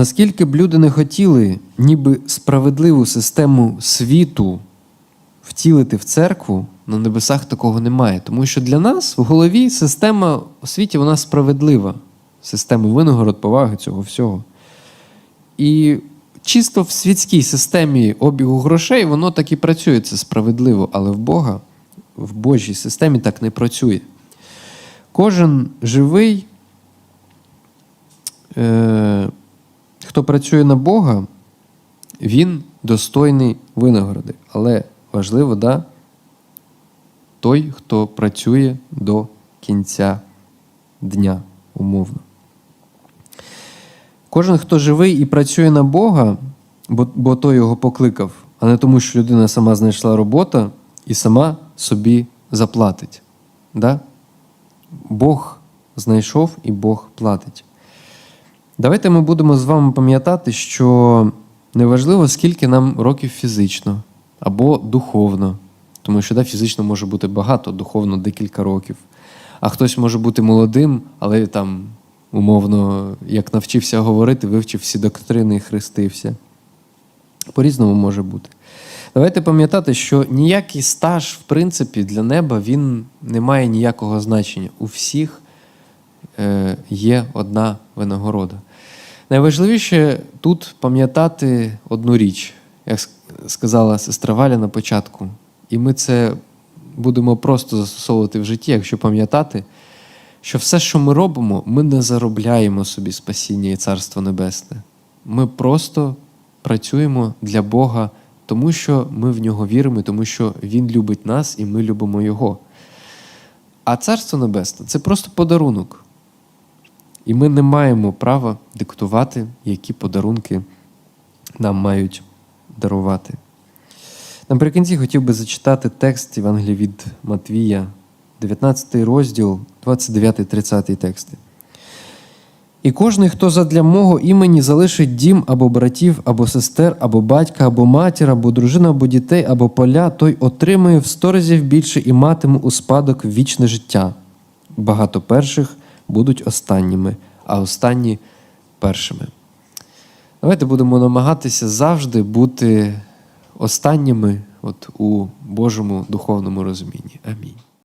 Наскільки б люди не хотіли, ніби справедливу систему світу втілити в церкву, на небесах такого немає. Тому що для нас в голові система у світі вона справедлива. Система винагород, поваги цього всього. І чисто в світській системі обігу грошей воно так і працює, це справедливо, але в Бога, в Божій системі так не працює. Кожен живий, е, хто працює на Бога, він достойний винагороди. Але важливо, да, той, хто працює до кінця дня, умовно. Кожен, хто живий і працює на Бога, бо, бо той його покликав, а не тому, що людина сама знайшла роботу і сама собі заплатить. Да? Бог знайшов і Бог платить. Давайте ми будемо з вами пам'ятати, що неважливо, скільки нам років фізично або духовно, тому що да, фізично може бути багато, духовно декілька років. А хтось може бути молодим, але там, умовно, як навчився говорити, вивчив всі доктрини і хрестився. По-різному може бути. Давайте пам'ятати, що ніякий стаж, в принципі, для неба він не має ніякого значення. У всіх є одна винагорода. Найважливіше тут пам'ятати одну річ, як сказала сестра Валя на початку, і ми це будемо просто застосовувати в житті, якщо пам'ятати, що все, що ми робимо, ми не заробляємо собі спасіння і Царство Небесне. Ми просто працюємо для Бога, тому що ми в нього віримо, тому що Він любить нас і ми любимо Його. А Царство Небесне це просто подарунок. І ми не маємо права диктувати, які подарунки нам мають дарувати. Наприкінці хотів би зачитати текст Євангелія від Матвія, 19 розділ, 29-30 тексти. І кожний, хто задля мого імені залишить дім або братів, або сестер, або батька, або матір, або дружину, або дітей, або поля, той отримує в сто разів більше і матиме у спадок вічне життя. Багато перших будуть останніми, а останні першими. Давайте будемо намагатися завжди бути останніми от, у Божому духовному розумінні. Амінь.